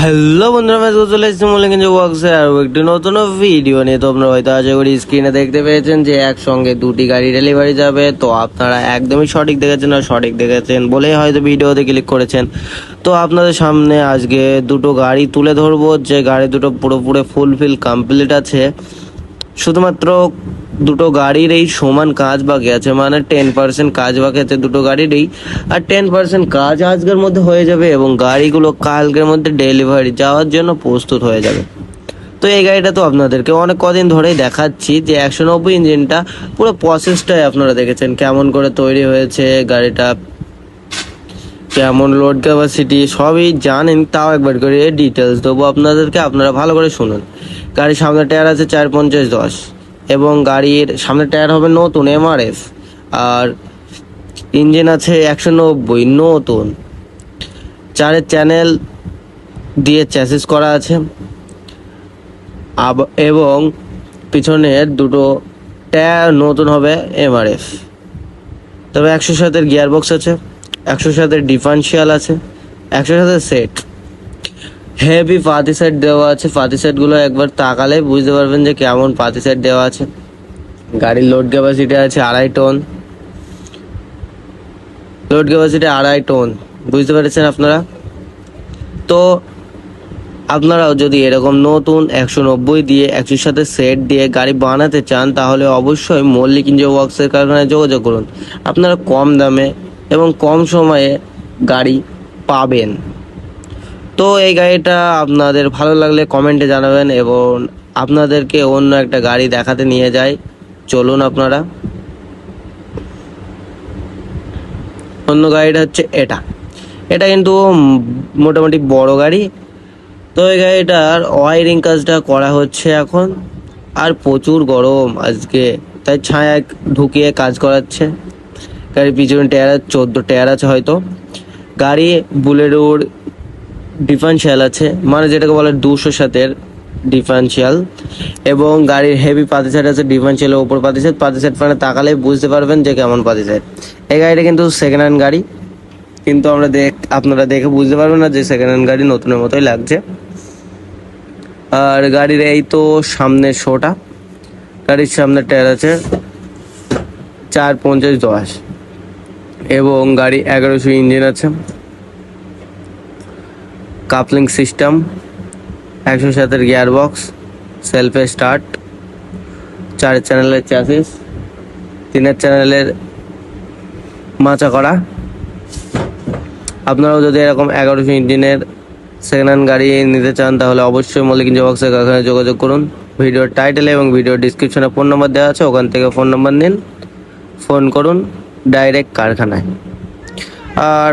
Hello বন্ধুরা, আমি চলে এসেছি মনে কিন্তু ওয়ার্কসে আর একটি নতুন ভিডিও নিয়ে। তো আপনারা হয়তো আশা করি স্ক্রিনে দেখতে পেয়েছেন যে একসঙ্গে দুটি গাড়ি ডেলিভারি যাবে। তো আপনারা একদমই সঠিক দেখেছেন আর সঠিক দেখেছেন বলেই হয়তো ভিডিওতে ক্লিক করেছেন। তো আপনাদের সামনে আজকে দুটো গাড়ি তুলে ধরবো। যে গাড়ি দুটো পুরোপুরি ফুলফিল কমপ্লিট আছে। শুধুমাত্র দুটো গাড়ির এই সমান কাজ বাকি আছে মানে টেন পার্সেন্ট কাজ বাকি আছে দুটো গাড়িরই। আর টেন পার্সেন্ট কাজ আজকের মধ্যে হয়ে যাবে এবং গাড়িগুলো কালকের মধ্যে ডেলিভারি যাওয়ার জন্য প্রস্তুত হয়ে যাবে। তো এই গাড়িটা তো আপনাদেরকে অনেক কদিন ধরেই দেখাচ্ছি যে একশো নব্বই ইঞ্জিনটা পুরো প্রসেসটাই আপনারা দেখেছেন, কেমন করে তৈরি হয়েছে গাড়িটা, কেমন লোড ক্যাপাসিটি সবই জানেন, তাও একবার করে ডিটেলস দেবো আপনাদেরকে, আপনারা ভালো করে শুনুন। গাড়ির সামনে টায়ার আছে চার পঞ্চাশ দশ। এবং গাড়ির সামনে টায়ার হবে নতুন এমআরএফ আর ইঞ্জিন আছে একশো নব্বই, নতুন। চারের চ্যানেল দিয়ে চ্যাসিস করা আছে। এবং পিছনের দুটো টায়ার নতুন হবে এমআরএফ তবে একশো সাতের গিয়ার বক্স আছে, একশো সাতের ডিফারেন্সিয়াল আছে, একশো সাতের সেট হেভি পাতি সেট দেওয়া আছে। পাতি সেটগুলো একবার তাকালে বুঝতে পারবেন যে কেমন পাতি সেট দেওয়া আছে। গাড়ির লোড ক্যাপাসিটি আছে আড়াই টন লোড ক্যাপাসিটি আড়াই টন বুঝতে পেরেছেন আপনারা? তো আপনারাও যদি এরকম নতুন একশো নব্বই দিয়ে একশোর সাথে সেট দিয়ে গাড়ি বানাতে চান, তাহলে অবশ্যই মল্লিক ইঞ্জিন ওয়ার্কসের কারখানায় যোগাযোগ করুন। আপনারা কম দামে এবং কম সময়ে গাড়ি পাবেন। তো এই গাড়িটা আপনাদের ভালো লাগলে কমেন্টে জানাবেন এবং আপনাদেরকে অন্য একটা গাড়ি দেখাতে নিয়ে যাই। চলুন আপনারা। অন্য গাড়িটা হচ্ছে এটা। এটা কিন্তু মোটামুটি বড় গাড়ি। তো এই গাড়িটার ওয়ারিং কাজটা করা হচ্ছে এখন। আর প্রচুর গরম আজকে। তাই ছায়া ঢুকিয়ে কাজ করাচ্ছে। গাড়ির পিছনে টায়ার চোদ্দ টায়ার আছে হয়তো। গাড়ি বুলেরোর ডিফারেন্সিয়াল আছে মানে যেটাকে বলে দুশো সাতের ডিফারেন্সিয়াল এবং গাড়ির হেভি পাতি সেট আছে ডিফারেন্সিয়ালের ওপর পাতি সেট পাতি সেট মানে তাকালে বুঝতে পারবেন যে কেমন পাতি সেট এই গাড়িটা কিন্তু সেকেন্ড হ্যান্ড গাড়ি, কিন্তু আমরা দেখ, আপনারা দেখে বুঝতে পারবেন না যে সেকেন্ড হ্যান্ড গাড়ি নতুনের মতোই লাগছে। আর গাড়ির এই তো সামনের শোটা, গাড়ির সামনে টায়ার আছে চার পঞ্চাশ দশ, এবং গাড়ি এগারোশো ইঞ্জিন আছে। কাপলিং সিস্টেম একশো সাতের গিয়ার বক্স সেলফে স্টার্ট চার চ্যানেলের চ্যাসিস, তিনের চ্যানেলের মাচা করা। আপনারাও যদি এরকম এগারোশো ইঞ্জিনের সেকেন্ড হ্যান্ড গাড়ি নিতে চান, তাহলে অবশ্যই মল্লিক বক্সের কারখানায় যোগাযোগ করুন। ভিডিওর টাইটেলে এবং ভিডিওর ডিসক্রিপশনে ফোন নম্বর দেওয়া আছে, ওখান থেকে ফোন নম্বর নিন ফোন করুন ডাইরেক্ট কারখানায়। আর